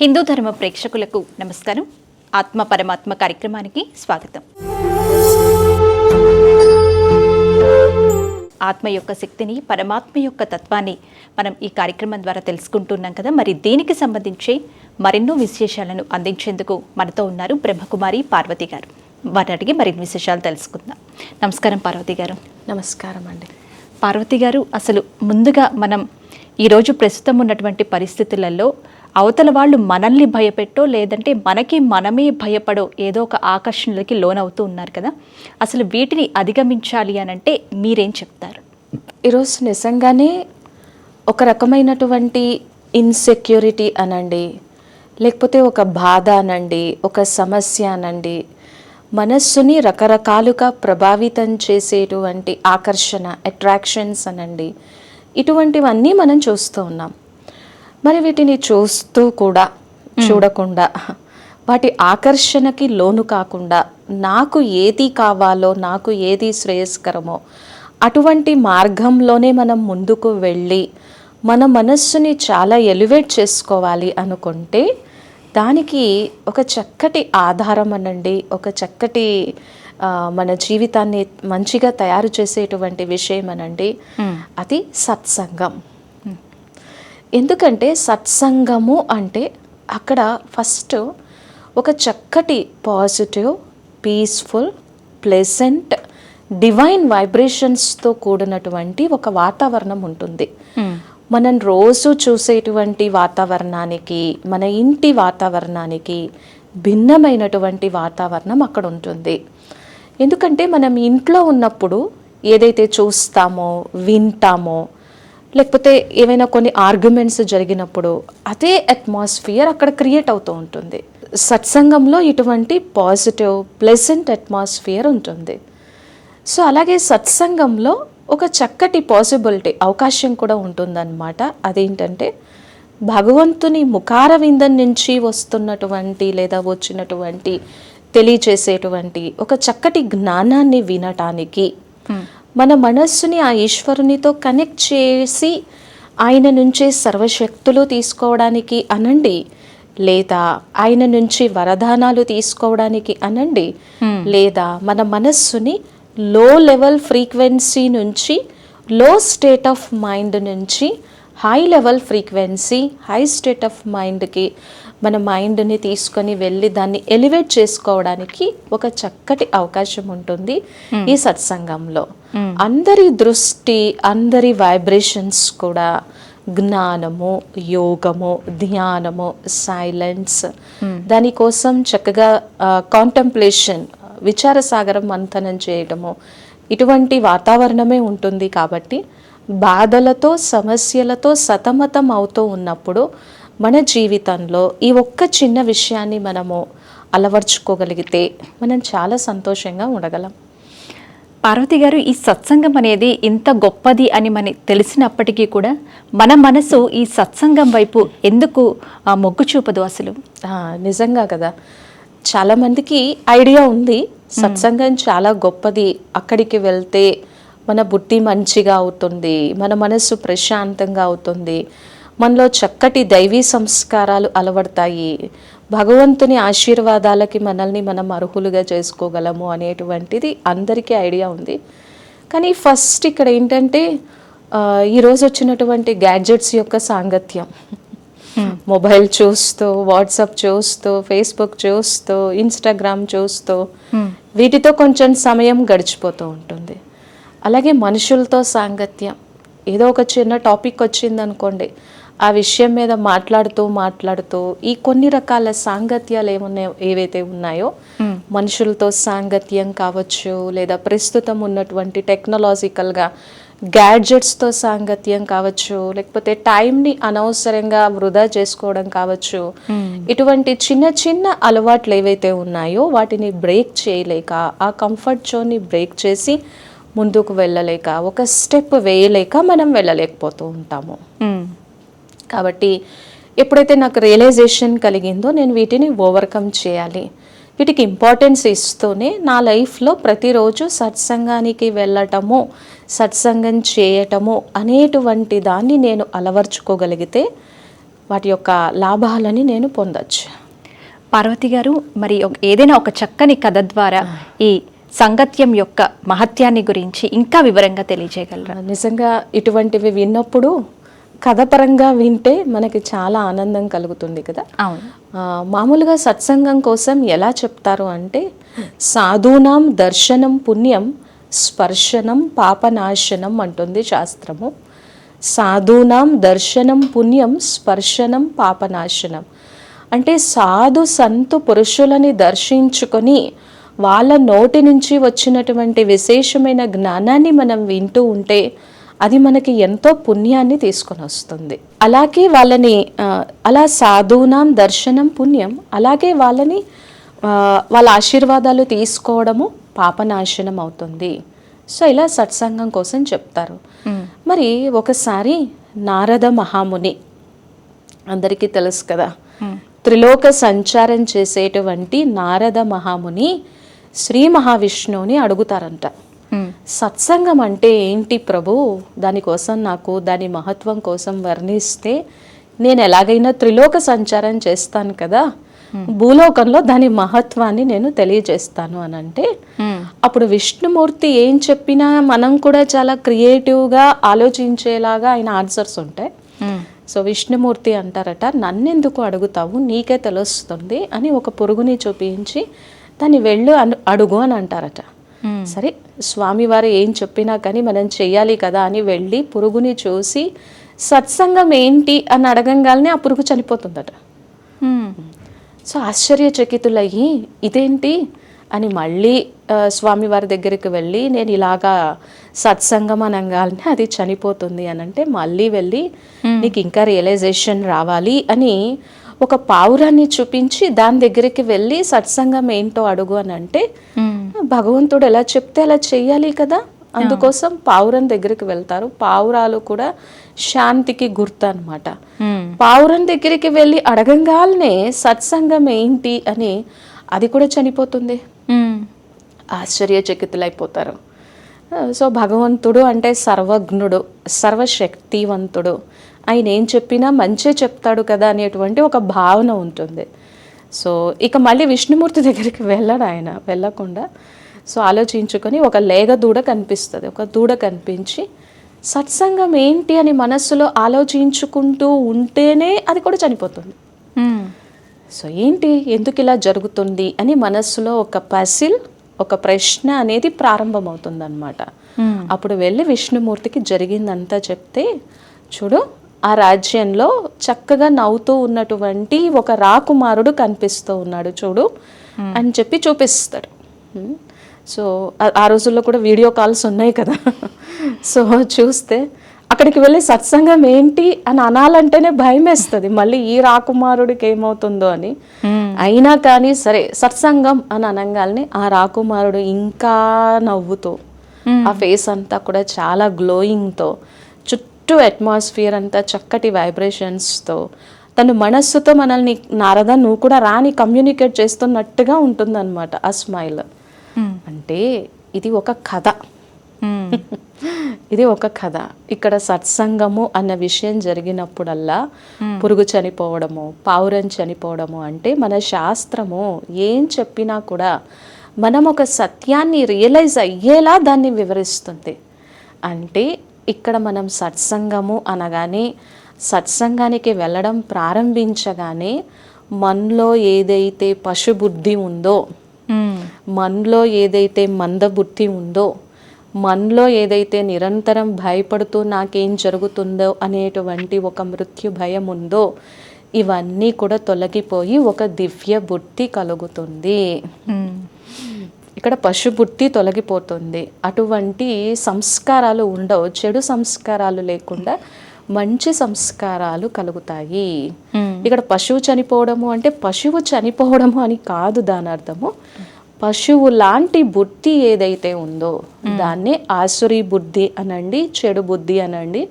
హిందూ ధర్మ ప్రేక్షకులకు నమస్కారం. ఆత్మ పరమాత్మ కార్యక్రమానికి స్వాగతం. ఆత్మ యొక్క శక్తిని పరమాత్మ యొక్క తత్వాన్ని మనం ఈ కార్యక్రమం ద్వారా తెలుసుకుంటున్నాం కదా. మరి దీనికి సంబంధించి మరెన్నో విశేషాలను అందించేందుకు మనతో ఉన్నారు బ్రహ్మకుమారి పార్వతి గారు. వారి అడిగి మరిన్ని విశేషాలు తెలుసుకుందాం. నమస్కారం పార్వతి గారు. నమస్కారం అండి. పార్వతి గారు అసలు ముందుగా మనం ఈరోజు ప్రస్తుతం ఉన్నటువంటి పరిస్థితులలో అవతల వాళ్ళు మనల్ని భయపెట్టో లేదంటే మనకి మనమే భయపడో ఏదో ఒక ఆకర్షణలకి లోనవుతూ ఉన్నారు కదా. అసలు వీటిని అధిగమించాలి అని అంటే మీరేం చెప్తారు? ఈరోజు నిజంగానే ఒక రకమైనటువంటి ఇన్సెక్యూరిటీ అనండి లేకపోతే ఒక బాధ అనండి ఒక సమస్య అనండి మనస్సుని రకరకాలుగా ప్రభావితం చేసేటువంటి ఆకర్షణ అట్రాక్షన్స్ అనండి. ఇటువంటివన్నీ మనం చూస్తూ ఉన్నాం. మరి వీటిని చూస్తూ కూడా చూడకుండా వాటి ఆకర్షణకి లోను కాకుండా నాకు ఏది కావాలో నాకు ఏది శ్రేయస్కరమో అటువంటి మార్గంలోనే మనం ముందుకు వెళ్ళి మన మనస్సుని చాలా ఎలివేట్ చేసుకోవాలి అనుకుంటే దానికి ఒక చక్కటి ఆధారం అనండి ఒక చక్కటి మన జీవితాన్ని మంచిగా తయారు చేసేటువంటి విషయం అనండి. అది సత్సంగం. ఎందుకంటే సత్సంగము అంటే అక్కడ ఫస్ట్ ఒక చక్కటి పాజిటివ్ పీస్ఫుల్ ప్లెజెంట్ డివైన్ వైబ్రేషన్స్తో కూడినటువంటి ఒక వాతావరణం ఉంటుంది. మనం రోజు చూసేటువంటి వాతావరణానికి మన ఇంటి వాతావరణానికి భిన్నమైనటువంటి వాతావరణం అక్కడ ఉంటుంది. ఎందుకంటే మనం ఇంట్లో ఉన్నప్పుడు ఏదైతే చూస్తామో వింటామో లేకపోతే ఏవైనా కొన్ని ఆర్గ్యుమెంట్స్ జరిగినప్పుడు అదే అట్మాస్ఫియర్ అక్కడ క్రియేట్ అవుతూ ఉంటుంది. సత్సంగంలో ఇటువంటి పాజిటివ్ ప్లెజెంట్ అట్మాస్ఫియర్ ఉంటుంది. సో అలాగే సత్సంగంలో ఒక చక్కటి పాసిబిలిటీ అవకాశం కూడా ఉంటుందన్నమాట. అదేంటంటే భగవంతుని ముఖార విందం నుంచి వస్తున్నటువంటి లేదా వచ్చినటువంటి తెలియచేసేటువంటి ఒక చక్కటి జ్ఞానాన్ని వినటానికి మన మనస్సుని ఆ ఈశ్వరునితో కనెక్ట్ చేసి ఆయన నుంచే సర్వశక్తులు తీసుకోవడానికి అనండి. లేదా ఆయన నుంచి వరదానాలు తీసుకోవడానికి అనండి. లేదా మన మనస్సుని లో లెవెల్ ఫ్రీక్వెన్సీ నుంచి లో స్టేట్ ఆఫ్ మైండ్ నుంచి high level frequency high state of మైండ్కి మన మైండ్ని తీసుకొని వెళ్ళి దాన్ని ఎలివేట్ చేసుకోవడానికి ఒక చక్కటి అవకాశం ఉంటుంది ఈ సత్సంగంలో. అందరి దృష్టి అందరి వైబ్రేషన్స్ కూడా జ్ఞానము యోగము ధ్యానము సైలెన్స్ దానికోసం చక్కగా కాంటెంప్లేషన్ విచార సాగరం మంథనం చేయడము ఇటువంటి వాతావరణమే ఉంటుంది కాబట్టి బాధలతో సమస్యలతో సతమతం అవుతూ ఉన్నప్పుడు మన జీవితంలో ఈ ఒక్క చిన్న విషయాన్ని మనము అలవర్చుకోగలిగితే మనం చాలా సంతోషంగా ఉండగలం. పార్వతి గారు ఈ సత్సంగం అనేది ఇంత గొప్పది అని మనకి తెలిసినప్పటికీ కూడా మన మనసు ఈ సత్సంగం వైపు ఎందుకు ఆ, మొగ్గు చూపదు అసలు? నిజంగా కదా. చాలామందికి ఐడియా ఉంది సత్సంగం చాలా గొప్పది అక్కడికి వెళ్తే మన బుద్ధి మంచిగా అవుతుంది మన మనస్సు ప్రశాంతంగా అవుతుంది మనలో చక్కటి దైవీ సంస్కారాలు అలవడతాయి. భగవంతుని ఆశీర్వాదాలకి మనల్ని మనం అర్హులుగా చేసుకోగలము అనేటువంటిది అందరికీ ఐడియా ఉంది. కానీ ఫస్ట్ ఇక్కడ ఏంటంటే ఈరోజు వచ్చినటువంటి గ్యాడ్జెట్స్ యొక్క సాంగత్యం. మొబైల్ చూస్తూ వాట్సాప్ చూస్తూ ఫేస్బుక్ చూస్తూ ఇన్స్టాగ్రామ్ చూస్తూ వీటితో కొంచెం సమయం గడిచిపోతూ ఉంటుంది. అలాగే మనుషులతో సాంగత్యం. ఏదో ఒక చిన్న టాపిక్ వచ్చింది అనుకోండి ఆ విషయం మీద మాట్లాడుతూ మాట్లాడుతూ ఈ కొన్ని రకాల సాంగత్యాలు ఏమున్నాయో ఏవైతే ఉన్నాయో మనుషులతో సాంగత్యం కావచ్చు లేదా ప్రస్తుతం ఉన్నటువంటి టెక్నాలజికల్గా గ్యాడ్జెట్స్తో సాంగత్యం కావచ్చు లేకపోతే టైంని అనవసరంగా వృధా చేసుకోవడం కావచ్చు ఇటువంటి చిన్న చిన్న అలవాట్లు ఏవైతే ఉన్నాయో వాటిని బ్రేక్ చేయలేక ఆ కంఫర్ట్ జోన్ని బ్రేక్ చేసి ముందుకు వెళ్ళలేక ఒక స్టెప్ వేయలేక మనం వెళ్ళలేకపోతూ ఉంటాము. మ్మ్. కాబట్టి ఎప్పుడైతే నాకు రియలైజేషన్ కలిగిందో నేను వీటిని ఓవర్కమ్ చేయాలి. వీటికి ఇంపార్టెన్స్ ఇస్తూనే నా లైఫ్లో ప్రతిరోజు సత్సంగానికి వెళ్ళటము సత్సంగం చేయటము అనేటువంటి దాన్ని నేను అలవర్చుకోగలిగితే వాటి యొక్క లాభాలని నేను పొందొచ్చు. పార్వతి గారు మరి ఏదైనా ఒక చక్కని కథ ద్వారా ఈ సంగత్యం యొక్క మహత్యాన్ని గురించి ఇంకా వివరంగా తెలియజేయగలరా? నిజంగా ఇటువంటివి విన్నప్పుడు కథపరంగా వింటే మనకి చాలా ఆనందం కలుగుతుంది కదా? మామూలుగా సత్సంగం కోసం ఎలా చెప్తారు అంటే సాధూనాం దర్శనం పుణ్యం స్పర్శనం పాపనాశనం అంటుంది శాస్త్రము. సాధూనాం దర్శనం పుణ్యం స్పర్శనం పాపనాశనం. అంటే సాధు సంతు పురుషులని దర్శించుకొని వాళ్ళ నోటి నుంచి వచ్చినటువంటి విశేషమైన జ్ఞానాన్ని మనం వింటూ ఉంటే అది మనకి ఎంతో పుణ్యాన్ని తీసుకొని వస్తుంది. అలాగే వాళ్ళని అలా సాధునాం దర్శనం పుణ్యం అలాగే వాళ్ళని వాళ్ళ ఆశీర్వాదాలు తీసుకోవడము పాపనాశనం అవుతుంది. సో ఇలా సత్సంగం కోసం చెప్తారు. మరి ఒకసారి నారద మహాముని అందరికీ తెలుసు కదా? త్రిలోక సంచారం చేసేటువంటి నారద మహాముని శ్రీ మహావిష్ణువుని అడుగుతారంట. సత్సంగం అంటే ఏంటి ప్రభు దానికోసం నాకు దాని మహత్వం కోసం వర్ణిస్తే నేను ఎలాగైనా త్రిలోక సంచారం చేస్తాను కదా భూలోకంలో దాని మహత్వాన్ని నేను తెలియజేస్తాను అని అంటే. అప్పుడు విష్ణుమూర్తి ఏం చెప్పినా మనం కూడా చాలా క్రియేటివ్గా ఆలోచించేలాగా ఆయన ఆన్సర్స్ ఉంటాయి. సో విష్ణుమూర్తి అంటారట నన్నెందుకు అడుగుతావు నీకే తెలుస్తుంది అని ఒక పురుగుని చూపించి దాన్ని వెళ్ళు అను- అడుగు అని అంటారట. సరే స్వామివారు ఏం చెప్పినా కానీ మనం చెయ్యాలి కదా అని వెళ్ళి పురుగుని చూసి సత్సంగం ఏంటి? అని అడగంగానే ఆ పురుగు చనిపోతుందట. సో ఆశ్చర్యచకితులయ్యి ఇదేంటి? అని మళ్ళీ స్వామివారి దగ్గరికి వెళ్ళి నేను ఇలాగా సత్సంగం అనగానే అది చనిపోతుంది అని అంటే మళ్ళీ వెళ్ళి నీకు ఇంకా రియలైజేషన్ రావాలి అని ఒక పావురాన్ని చూపించి దాని దగ్గరికి వెళ్ళి సత్సంగం ఏంటో అడుగు అని అంటే. భగవంతుడు ఎలా చెప్తే అలా చెయ్యాలి కదా? అందుకోసం పావురం దగ్గరికి వెళ్తారు. పావురాలు కూడా శాంతికి గుర్తు అనమాట. పావురం దగ్గరికి వెళ్ళి అడగంగానే సత్సంగం ఏంటి అని అది కూడా చనిపోతుంది. ఆశ్చర్యచకితులైపోతారు. సో భగవంతుడు అంటే సర్వజ్ఞుడు సర్వశక్తివంతుడు. ఆయన ఏం చెప్పినా మంచే చెప్తాడు కదా అనేటువంటి ఒక భావన ఉంటుంది. సో ఇక మళ్ళీ విష్ణుమూర్తి దగ్గరికి వెళ్ళడు ఆయన వెళ్ళకుండా. సో ఆలోచించుకొని ఒక లేగ దూడ కనిపిస్తుంది. ఒక దూడ కనిపించి సత్సంగం ఏంటి? అని మనస్సులో ఆలోచించుకుంటూ ఉంటేనే అది కూడా చనిపోతుంది. సో ఏంటి? ఎందుకు ఇలా జరుగుతుంది? అని మనస్సులో ఒక పసిల్ ఒక ప్రశ్న అనేది ప్రారంభమవుతుంది అనమాట మ్మ్. అప్పుడు వెళ్ళి విష్ణుమూర్తికి జరిగిందంతా చెప్తే చూడు ఆ రాజ్యంలో చక్కగా నవ్వుతూ ఉన్నటువంటి ఒక రాకుమారుడు కనిపిస్తూ ఉన్నాడు చూడు అని చెప్పి చూపిస్తాడు. సో ఆ- ఆ రోజుల్లో కూడా వీడియో కాల్స్ ఉన్నాయి కదా. సో చూస్తే అక్కడికి వెళ్ళి సత్సంగం ఏంటి అని అనాలంటేనే భయం వేస్తుంది. మళ్ళీ ఈ రాకుమారుడికి ఏమవుతుందో అని. అయినా కానీ సరే సత్సంగం అని అనగానే ఆ రాకుమారుడు ఇంకా నవ్వుతూ ఆ ఫేస్ అంతా కూడా చాలా గ్లోయింగ్తో చుట్టూ అట్మాస్ఫియర్ అంతా చక్కటి వైబ్రేషన్స్తో తను మనస్సుతో మనల్ని నారద నువ్వు కూడా రాని కమ్యూనికేట్ చేస్తున్నట్టుగా ఉంటుందన్నమాట ఆ స్మైల్ మ్మ్. అంటే ఇది ఒక కథ. మ్మ్. ఇది ఒక కథ. ఇక్కడ సత్సంగము అన్న విషయం జరిగినప్పుడల్లా పురుగు చనిపోవడము పావురం చనిపోవడము అంటే మన శాస్త్రము ఏం చెప్పినా కూడా మనం ఒక సత్యాన్ని రియలైజ్ అయ్యేలా దాన్ని వివరిస్తుంది. అంటే ఇక్కడ మనం సత్సంగము అనగానే సత్సంగానికి వెళ్ళడం ప్రారంభించగానే మనలో ఏదైతే పశుబుద్ధి ఉందో. మనలో ఏదైతే మందబుద్ధి ఉందో మనలో ఏదైతే నిరంతరం భయపడుతూ నాకేం జరుగుతుందో అనేటువంటి ఒక మృత్యు భయం ఉందో ఇవన్నీ కూడా తొలగిపోయి ఒక దివ్య బుద్ధి కలుగుతుంది. ఇక్కడ పశుబుద్ధి తొలగిపోతుంది. అటువంటి సంస్కారాలు ఉండవు. చెడు సంస్కారాలు లేకుండా మంచి సంస్కారాలు కలుగుతాయి. మ్మ్. ఇక్కడ పశువు చనిపోవడము అంటే పశువు చనిపోవడము అని కాదు దాని అర్థము. పశువు లాంటి బుద్ధి ఏదైతే ఉందో దాన్నే ఆసురి బుద్ధి అనండి చెడు బుద్ధి అనండి.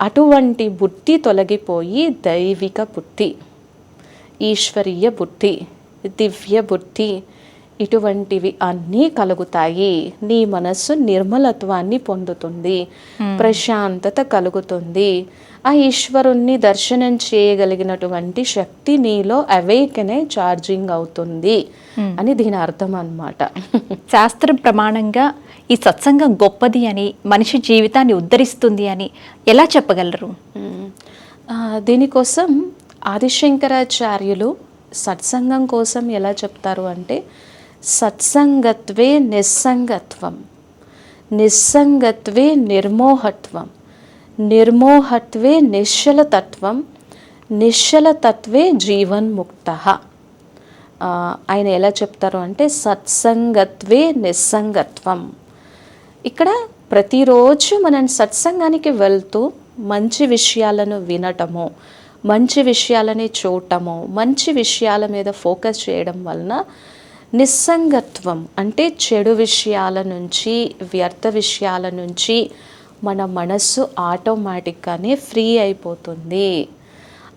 అటువంటి బుద్ధి తొలగిపోయి దైవిక బుద్ధి ఈశ్వరీయ బుద్ధి దివ్య బుద్ధి ఇటువంటివి అన్నీ కలుగుతాయి. నీ మనస్సు నిర్మలత్వాన్ని పొందుతుంది. ప్రశాంతత కలుగుతుంది. ఆ ఈశ్వరుణ్ణి దర్శనం చేయగలిగినటువంటి శక్తి నీలో అవేకనే ఛార్జింగ్ అవుతుంది. అని దీని అర్థం అన్నమాట. శాస్త్రం ప్రమాణంగా ఈ సత్సంగం గొప్పది అని మనిషి జీవితాన్ని ఉద్ధరిస్తుంది అని ఎలా చెప్పగలరు? దీనికోసం ఆదిశంకరాచార్యులు సత్సంగం కోసం ఎలా చెప్తారు అంటే సత్సంగత్వే నిస్సంగత్వం. నిస్సంగత్వే నిర్మోహత్వం. నిర్మోహత్వే నిశ్చలతత్వం. నిశ్చలతత్వే జీవన్ముక్త. ఆయన ఎలా చెప్తారు అంటే సత్సంగత్వే నిస్సంగత్వం. ఇక్కడ ప్రతిరోజు మనం సత్సంగానికి వెళ్తూ మంచి విషయాలను వినటము మంచి విషయాలని చూడటము మంచి విషయాల మీద ఫోకస్ చేయడం వలన నిస్సంగత్వం అంటే చెడు విషయాల నుంచి వ్యర్థ విషయాల నుంచి మన మనస్సు ఆటోమేటిక్గానే ఫ్రీ అయిపోతుంది.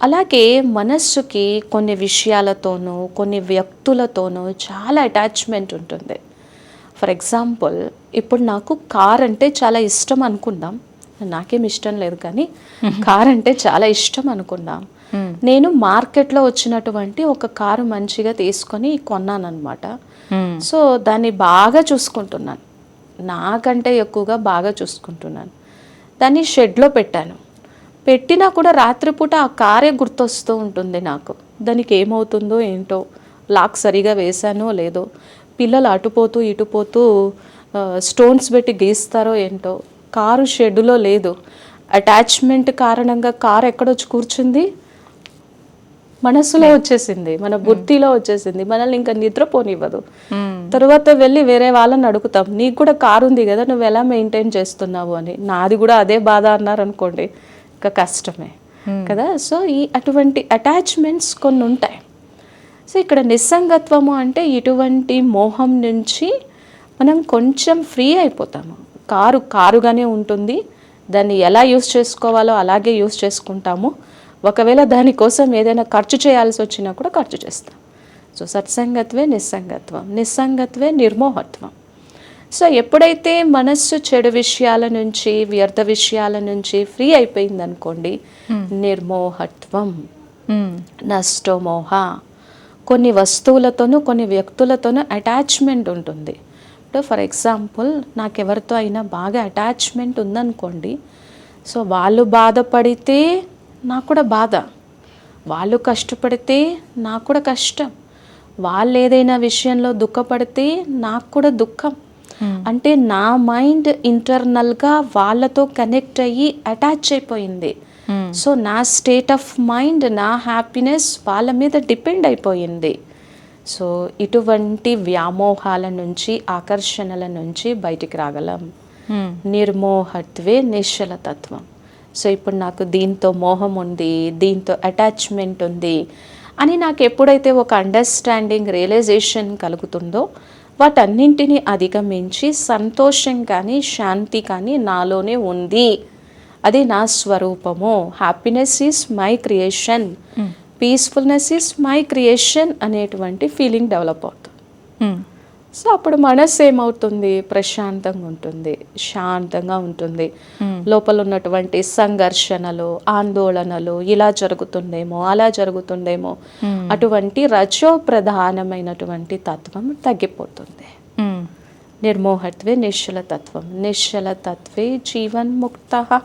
అలాగే మనస్సుకి కొన్ని విషయాలతోనూ కొన్ని వ్యక్తులతోనూ చాలా అటాచ్మెంట్ ఉంటుంది. ఫర్ ఎగ్జాంపుల్ ఇప్పుడు నాకు కార్ అంటే చాలా ఇష్టం అనుకుందాం. నాకేం ఇష్టం లేదు కానీ కార్ అంటే చాలా ఇష్టం అనుకుందాం. నేను మార్కెట్లో వచ్చినటువంటి ఒక కారు మంచిగా తీసుకొని కొన్నాను అనమాట సో దాన్ని బాగా చూసుకుంటున్నాను. నాకంటే ఎక్కువగా బాగా చూసుకుంటున్నాను. దాన్ని షెడ్లో పెట్టాను. పెట్టినా కూడా రాత్రిపూట ఆ కారే గుర్తొస్తూ ఉంటుంది నాకు. దానికి ఏమవుతుందో ఏంటో లాక్ సరిగా వేశానో లేదో పిల్లలు అటుపోతూ ఇటుపోతూ స్టోన్స్ పెట్టి గీస్తారో ఏంటో కారు షెడ్లో లేదు. అటాచ్మెంట్ కారణంగా కారు ఎక్కడొచ్చి కూర్చుంది? మనసులో వచ్చేసింది మన బుద్ధిలో వచ్చేసింది మనల్ని ఇంకా నిద్రపోనివ్వదు. తర్వాత వెళ్ళి వేరే వాళ్ళని అడుగుతాం నీకు కూడా కారు ఉంది కదా నువ్వు ఎలా మెయింటైన్ చేస్తున్నావు? అని. నాది కూడా అదే బాధ అన్నారు అనుకోండి ఇంకా కష్టమే కదా? సో ఈ అటువంటి అటాచ్మెంట్స్ కొన్ని ఉంటాయి. సో ఇక్కడ నిస్సంగత్వము అంటే ఇటువంటి మోహం నుంచి మనం కొంచెం ఫ్రీ అయిపోతాము. కారు కారుగానే ఉంటుంది దాన్ని ఎలా యూస్ చేసుకోవాలో అలాగే యూస్ చేసుకుంటాము. ఒకవేళ దానికోసం ఏదైనా ఖర్చు చేయాల్సి వచ్చినా కూడా ఖర్చు చేస్తాం. సో సత్సంగత్వే నిస్సంగత్వం నిస్సంగత్వే నిర్మోహత్వం. సో ఎప్పుడైతే మనస్సు చెడు విషయాల నుంచి వ్యర్థ విషయాల నుంచి ఫ్రీ అయిపోయింది అనుకోండి నిర్మోహత్వం నష్టమోహ కొన్ని వస్తువులతోనూ కొన్ని వ్యక్తులతోనూ అటాచ్మెంట్ ఉంటుంది. ఇప్పుడు ఫర్ ఎగ్జాంపుల్ నాకు ఎవరితో అయినా బాగా అటాచ్మెంట్ ఉందనుకోండి సో వాళ్ళు బాధపడితే నాకు కూడా బాధ. వాళ్ళు కష్టపడితే నాకు కూడా కష్టం. వాళ్ళు ఏదైనా విషయంలో దుఃఖపడితే నాకు కూడా దుఃఖం అంటే నా మైండ్ ఇంటర్నల్గా వాళ్ళతో కనెక్ట్ అయ్యి అటాచ్ అయిపోయింది. సో నా స్టేట్ ఆఫ్ మైండ్ నా హ్యాపీనెస్ వాళ్ళ మీద డిపెండ్ అయిపోయింది. సో ఇటువంటి వ్యామోహాల నుంచి ఆకర్షణల నుంచి బయటికి రాగలం. నిర్మోహత్వే నిశ్చలతత్వం. సో ఇప్పుడు నాకు దీంతో మోహం ఉంది దీంతో అటాచ్మెంట్ ఉంది అని నాకు ఎప్పుడైతే ఒక అండర్స్టాండింగ్ రియలైజేషన్ కలుగుతుందో వాటన్నింటినీ అధిగమించి సంతోషం కానీ శాంతి కానీ నాలోనే ఉంది. అది నా స్వరూపము. Happiness is my creation peacefulness is my creation అనేటువంటి ఫీలింగ్ డెవలప్ అవుతుంది. సో అప్పుడు మనస్సు ఏమవుతుంది? ప్రశాంతంగా ఉంటుంది. శాంతంగా ఉంటుంది. లోపల ఉన్నటువంటి సంఘర్షణలు ఆందోళనలు ఇలా జరుగుతుందేమో అలా జరుగుతుందేమో అటువంటి రజో ప్రధానమైనటువంటి తత్వం తగ్గిపోతుంది. నిర్మోహత్వే నిశ్చల తత్వం. నిశ్చల తత్వే జీవన్ముక్త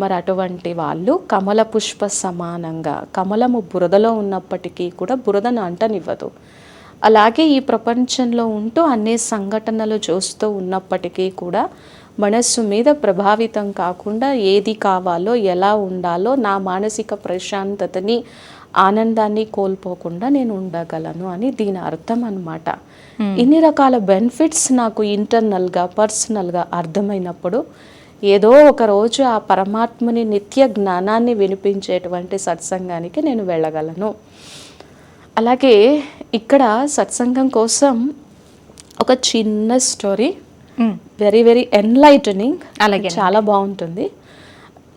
మరి అటువంటి వాళ్ళు కమల పుష్ప సమానంగా కమలము బురదలో ఉన్నప్పటికీ కూడా బురదను అంటనివ్వదు. అలాగే ఈ ప్రపంచంలో ఉంటూ అన్ని సంఘటనలు చూస్తూ ఉన్నప్పటికీ కూడా మనస్సు మీద ప్రభావితం కాకుండా ఏది కావాలో ఎలా ఉండాలో నా మానసిక ప్రశాంతతని ఆనందాన్ని కోల్పోకుండా నేను ఉండగలను అని దీని అర్థం అన్నమాట. ఇన్ని రకాల బెనిఫిట్స్ నాకు ఇంటర్నల్గా పర్సనల్గా అర్థమైనప్పుడు ఏదో ఒక రోజు ఆ పరమాత్మని నిత్య జ్ఞానాన్ని వినిపించేటువంటి సత్సంగానికి నేను వెళ్ళగలను. అలాగే ఇక్కడ సత్సంగం కోసం ఒక చిన్న స్టోరీ వెరీ వెరీ ఎన్లైటనింగ్ అలాగే. చాలా బాగుంటుంది.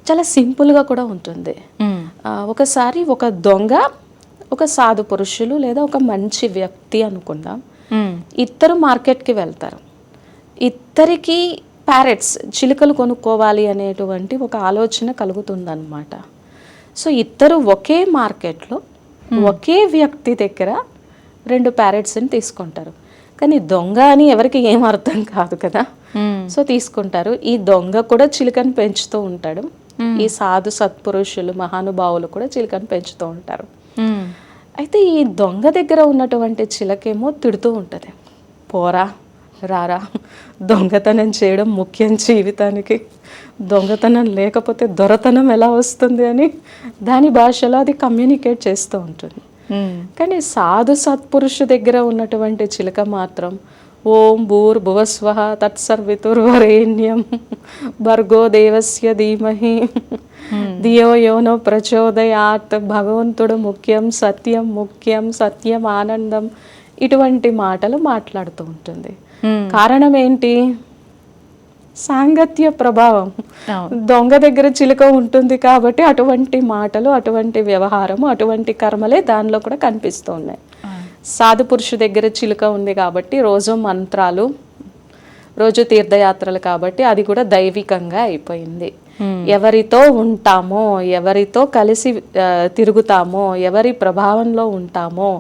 చాలా సింపుల్గా కూడా ఉంటుంది. ఒకసారి ఒక దొంగ ఒక సాధు పురుషులు లేదా ఒక మంచి వ్యక్తి అనుకుందాం. ఇద్దరు మార్కెట్కి వెళ్తారు. ఇద్దరికి ప్యారెట్స్ చిలుకలు కొనుక్కోవాలి అనేటువంటి ఒక ఆలోచన కలుగుతుందన్నమాట. సో ఇద్దరు ఒకే మార్కెట్లో ఒకే వ్యక్తి దగ్గర రెండు ప్యారెట్స్ని తీసుకుంటారు. కానీ దొంగ అని ఎవరికి ఏం అర్థం కాదు కదా. సో తీసుకుంటారు. ఈ దొంగ కూడా చిలుకని పెంచుతూ ఉంటాడు. ఈ సాధు సత్పురుషులు మహానుభావులు కూడా చిలుకని పెంచుతూ ఉంటారు. అయితే ఈ దొంగ దగ్గర ఉన్నటువంటి చిలకేమో తిడుతూ ఉంటుంది. పోరా రారా దొంగతనం చేయడం ముఖ్యం జీవితానికి దొంగతనం లేకపోతే దొరతనం ఎలా వస్తుంది అని దాని భాషలో అది కమ్యూనికేట్ చేస్తూ ఉంటుంది. కానీ సాధు సత్పురుషు దగ్గర ఉన్నటువంటి చిలక మాత్రం ఓం భూర్ భువస్వ తత్సర్వితుర్వరేణ్యం భర్గో దేవస్య ధీమహి ధియో యోనో ప్రచోదయాత్ భగవంతుడు ముఖ్యం సత్యం ముఖ్యం సత్యం ఆనందం ఇటువంటి మాటలు మాట్లాడుతూ ఉంటుంది. కారణం ఏంటి సాంగత్య ప్రభావం. దొంగ దగ్గర చిలుక ఉంటుంది కాబట్టి అటువంటి మాటలు అటువంటి వ్యవహారము అటువంటి కర్మలే దానిలో కూడా కనిపిస్తూ ఉన్నాయి. సాధు పురుషు దగ్గర చిలుక ఉంది కాబట్టి రోజు మంత్రాలు రోజు తీర్థయాత్రలు కాబట్టి అది కూడా దైవికంగా అయిపోయింది. ఎవరితో ఉంటామో ఎవరితో కలిసి తిరుగుతామో ఎవరి ప్రభావంలో ఉంటామో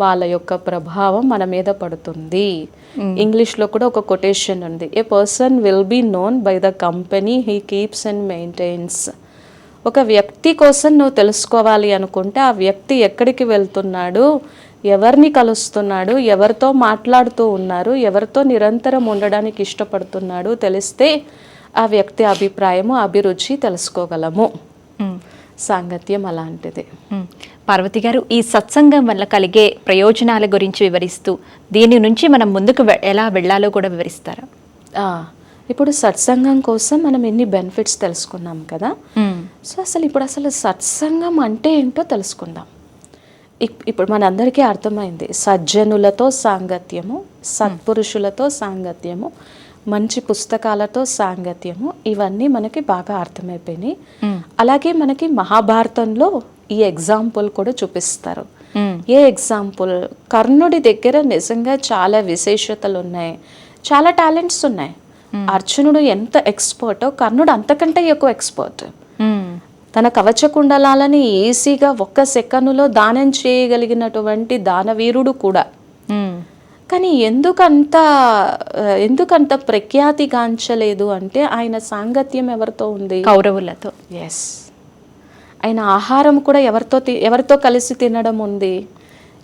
వాళ్ళ యొక్క ప్రభావం మన మీద పడుతుంది. ఇంగ్లీష్లో కూడా ఒక కొటేషన్ ఉంది. A person will be known by the company he keeps and maintains ఒక వ్యక్తి కోసం నువ్వు తెలుసుకోవాలి అనుకుంటే ఆ వ్యక్తి ఎక్కడికి వెళ్తున్నాడు ఎవరిని కలుస్తున్నాడు ఎవరితో మాట్లాడుతూ ఉన్నారు ఎవరితో నిరంతరం ఉండడానికి ఇష్టపడుతున్నాడు తెలిస్తే ఆ వ్యక్తి అభిప్రాయము అభిరుచి తెలుసుకోగలము. మ్మ్. సాంగత్యం అలాంటిది. మ్మ్. పార్వతి గారు ఈ సత్సంగం వల్ల కలిగే ప్రయోజనాల గురించి వివరిస్తూ దీని నుంచి మనం ముందుకు ఎలా వెళ్ళాలో కూడా వివరిస్తారా? ఇప్పుడు సత్సంగం కోసం మనం ఎన్ని బెనిఫిట్స్ తెలుసుకున్నాం కదా. సో అసలు ఇప్పుడు అసలు సత్సంగం అంటే ఏంటో తెలుసుకుందాం. ఇప్- ఇప్పుడు మనందరికీ అర్థమైంది. సజ్జనులతో సాంగత్యము సత్పురుషులతో సాంగత్యము మంచి పుస్తకాలతో సాంగత్యము ఇవన్నీ మనకి బాగా అర్థమైపోయినాయి. అలాగే మనకి మహాభారతంలో ఈ ఎగ్జాంపుల్ కూడా చూపిస్తారు. మ్మ్. ఏ ఎగ్జాంపుల్ కర్ణుడి దగ్గర నిజంగా చాలా విశేషతలు ఉన్నాయి. చాలా టాలెంట్స్ ఉన్నాయి. అర్జునుడు ఎంత ఎక్స్పర్టో కర్ణుడు అంతకంటే ఎక్కువ ఎక్స్పర్ట్ మ్మ్. తన కవచ కుండలాలని ఈజీగా ఒక్క సెకనులో దానం చేయగలిగినటువంటి దానవీరుడు కూడా. కానీ ఎందుకంత ఎందుకంత ప్రఖ్యాతిగాంచలేదు అంటే ఆయన సాంగత్యం ఎవరితో ఉంది? కౌరవులతో. ఎస్ ఆయన ఆహారం కూడా ఎవరితో ఎవరితో కలిసి తినడం ఉంది?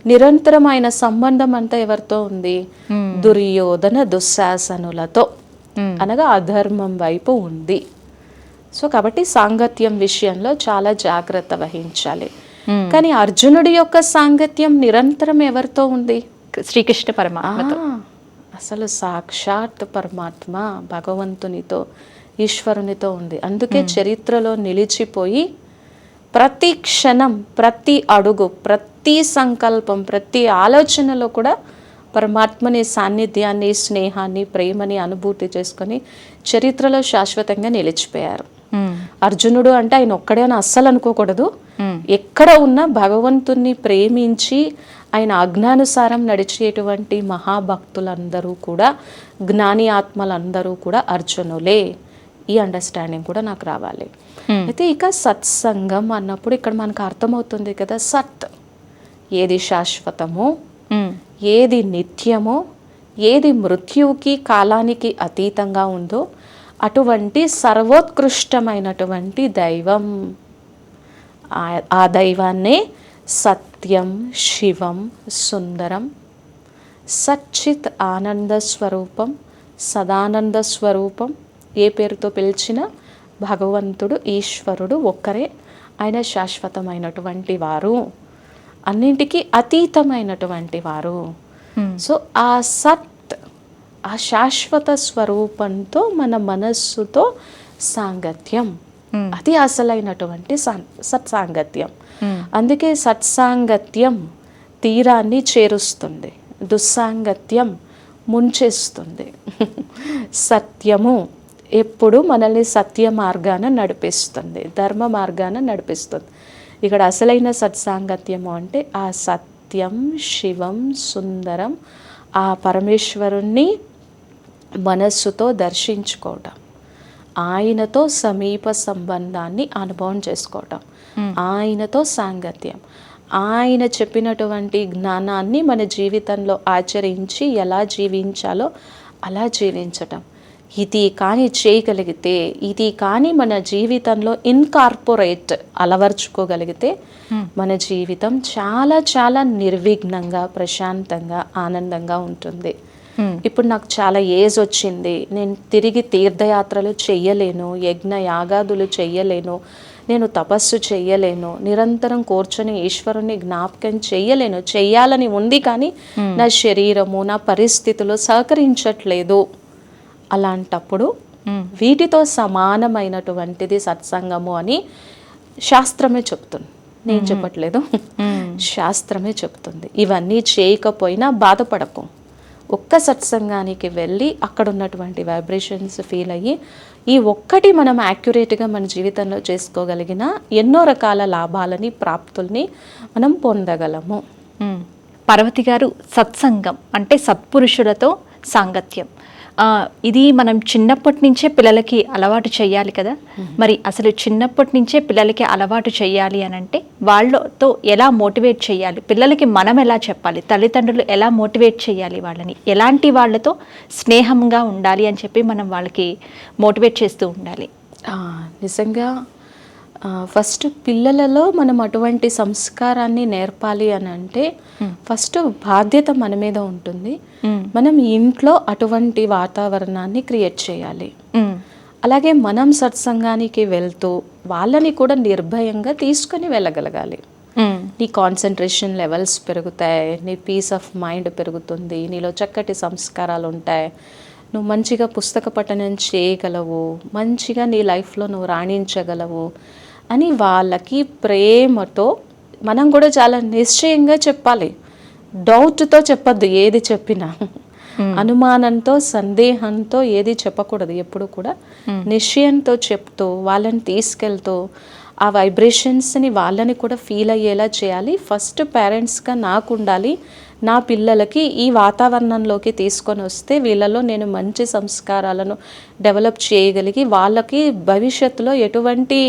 నిరంతరం ఆయన సంబంధం అంతా ఎవరితో ఉంది? దుర్యోధన దుశ్శాసనులతో. అనగా అధర్మం వైపు ఉంది. సో కాబట్టి సాంగత్యం విషయంలో చాలా జాగ్రత్త వహించాలి. కానీ అర్జునుడి యొక్క సాంగత్యం నిరంతరం ఎవరితో ఉంది? శ్రీకృష్ణ పరమాత్మతో. ఆ, అసలు సాక్షాత్ పరమాత్మ భగవంతునితో ఈశ్వరునితో ఉంది. అందుకే చరిత్రలో నిలిచిపోయి ప్రతి క్షణం ప్రతి అడుగు ప్రతి సంకల్పం ప్రతి ఆలోచనలో కూడా పరమాత్మని సాన్నిధ్యాన్ని స్నేహాన్ని ప్రేమని అనుభూతి చేసుకొని చరిత్రలో శాశ్వతంగా నిలిచిపోయారు. అర్జునుడు అంటే ఆయన ఒక్కడే అని అస్సలు అనుకోకూడదు. ఎక్కడ ఉన్నా భగవంతుణ్ణి ప్రేమించి ఆయన ఆజ్ఞానుసారం నడిచేటువంటి మహాభక్తులందరూ కూడా జ్ఞాని ఆత్మలందరూ కూడా అర్జునులే ఈ అండర్స్టాండింగ్ కూడా నాకు రావాలి Hmm. అయితే ఇక సత్సంగం అన్నప్పుడు ఇక్కడ మనకు అర్థమవుతుంది కదా సత్ ఏది శాశ్వతమో మ్మ్. ఏది నిత్యమో ఏది మృత్యువుకి కాలానికి అతీతంగా ఉందో అటువంటి సర్వోత్కృష్టమైనటువంటి దైవం ఆ- ఆ దైవాన్నే సత్యం శివం సుందరం సచ్చిత్ ఆనంద స్వరూపం సదానంద స్వరూపం ఏ పేరుతో పిలిచినా భగవంతుడు ఈశ్వరుడు ఒక్కరే. ఆయన శాశ్వతమైనటువంటి వారు. అన్నింటికీ అతీతమైనటువంటి వారు. సో ఆ సత్ ఆ శాశ్వత స్వరూపంతో మన మనస్సుతో సాంగత్యం. అది అసలైనటువంటి సాం- సత్సాంగత్యం. అందుకే సత్సాంగత్యం తీరాన్ని చేరుస్తుంది. దుస్సాంగత్యం ముంచేస్తుంది. సత్యము ఎప్పుడు మనల్ని సత్య మార్గాన నడిపిస్తుంది ధర్మ మార్గాన నడిపిస్తుంది. ఇక్కడ అసలైన సత్సాంగత్యము అంటే ఆ సత్యం శివం సుందరం ఆ పరమేశ్వరుణ్ణి మనస్సుతో దర్శించుకోవటం ఆయనతో సమీప సంబంధాన్ని అనుభవం చేసుకోవటం ఆయనతో సాంగత్యం. ఆయన చెప్పినటువంటి జ్ఞానాన్ని మన జీవితంలో ఆచరించి ఎలా జీవించాలో అలా జీవించటం. ఇది కానీ చేయగలిగితే ఇది కానీ మన జీవితంలో ఇన్కార్పొరేట్ అలవర్చుకోగలిగితే మన జీవితం చాలా చాలా నిర్విఘ్నంగా ప్రశాంతంగా ఆనందంగా ఉంటుంది. ఇప్పుడు నాకు చాలా ఏజ్ వచ్చింది. నేను తిరిగి తీర్థయాత్రలు చెయ్యలేను యజ్ఞ యాగాదులు చెయ్యలేను నేను తపస్సు చెయ్యలేను నిరంతరం కూర్చొని ఈశ్వరుని జ్ఞాపకం చెయ్యలేను. చెయ్యాలని ఉంది కానీ నా శరీరము నా పరిస్థితులు సహకరించట్లేదు. అలాంటప్పుడు వీటితో సమానమైనటువంటిది సత్సంగము అని శాస్త్రమే చెప్తుంది. నేను చెప్పట్లేదు. శాస్త్రమే చెప్తుంది. ఇవన్నీ చేయకపోయినా బాధపడకు. ఒక్క సత్సంగానికి వెళ్ళి అక్కడ ఉన్నటువంటి వైబ్రేషన్స్ ఫీల్ అయ్యి ఈ ఒక్కటి మనం యాక్యురేట్గా మన జీవితంలో చేసుకోగలిగిన ఎన్నో రకాల లాభాలని ప్రాప్తుల్ని మనం పొందగలము. పార్వతి గారు సత్సంగం అంటే సత్పురుషులతో సాంగత్యం. ఇది మనం చిన్నప్పటి నుంచే పిల్లలకి అలవాటు చేయాలి కదా. మరి అసలు చిన్నప్పటి నుంచే పిల్లలకి అలవాటు చేయాలి అని అంటే వాళ్ళతో ఎలా మోటివేట్ చేయాలి? పిల్లలకి మనం ఎలా చెప్పాలి? తల్లిదండ్రులు ఎలా మోటివేట్ చేయాలి వాళ్ళని? ఎలాంటి వాళ్ళతో స్నేహంగా ఉండాలి అని చెప్పి మనం వాళ్ళకి మోటివేట్ చేస్తూ ఉండాలి. నిజంగా ఫస్ట్ పిల్లలలో మనం అటువంటి సంస్కారాన్ని నేర్పాలి అని అంటే ఫస్ట్ బాధ్యత మన మీద ఉంటుంది మ్మ్. మనం ఇంట్లో అటువంటి వాతావరణాన్ని క్రియేట్ చేయాలి మ్మ్. అలాగే మనం సత్సంగానికి వెళ్తూ వాళ్ళని కూడా నిర్భయంగా తీసుకొని వెళ్ళగలగాలి. నీ కాన్సన్ట్రేషన్ లెవెల్స్ పెరుగుతాయి నీ పీస్ ఆఫ్ మైండ్ పెరుగుతుంది నీలో చక్కటి సంస్కారాలు ఉంటాయి నువ్వు మంచిగా పుస్తక పఠనం చేయగలవు మంచిగా నీ లైఫ్లో నువ్వు రాణించగలవు అని వాళ్ళకి ప్రేమతో మనం కూడా చాలా నిశ్చయంగా చెప్పాలి. డౌట్తో చెప్పొద్దు ఏది చెప్పినా. అనుమానంతో సందేహంతో ఏది చెప్పకూడదు ఎప్పుడు కూడా. నిశ్చయంతో చెప్తూ వాళ్ళని తీసుకెళ్తూ ఆ వైబ్రేషన్స్ని వాళ్ళని కూడా ఫీల్ అయ్యేలా చేయాలి. ఫస్ట్ పేరెంట్స్గా నాకు ఉండాలి. నా పిల్లలకి ఈ వాతావరణంలోకి తీసుకొని వస్తే వీళ్ళలో నేను మంచి సంస్కారాలను డెవలప్ చేయగలిగి వాళ్ళకి భవిష్యత్తులో ఎటువంటి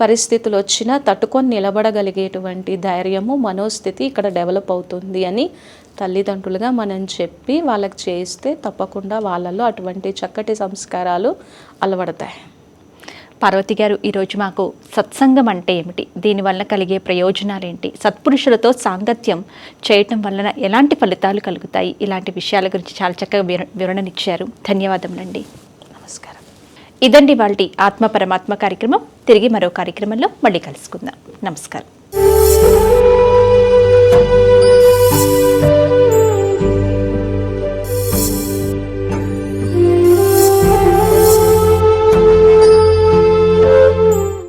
పరిస్థితులు వచ్చినా తట్టుకొని నిలబడగలిగేటువంటి ధైర్యము మనోస్థితి ఇక్కడ డెవలప్ అవుతుంది అని తల్లిదండ్రులుగా మనం చెప్పి వాళ్ళకి చేస్తే తప్పకుండా వాళ్ళలో అటువంటి చక్కటి సంస్కారాలు అలవడతాయి. పార్వతి గారు ఈరోజు మాకు సత్సంగం అంటే ఏమిటి? దీనివల్ల కలిగే ప్రయోజనాలు ఏంటి? సత్పురుషులతో సాంగత్యం చేయటం వలన ఎలాంటి ఫలితాలు కలుగుతాయి? ఇలాంటి విషయాల గురించి చాలా చక్కగా వివ వివరణనిచ్చారు. ధన్యవాదములండి. నమస్కారం. ఇదండి వాళ్ళ ఆత్మ పరమాత్మ కార్యక్రమం. తిరిగి మరో కార్యక్రమంలో మళ్ళీ కలుసుకుందాం. నమస్కారం.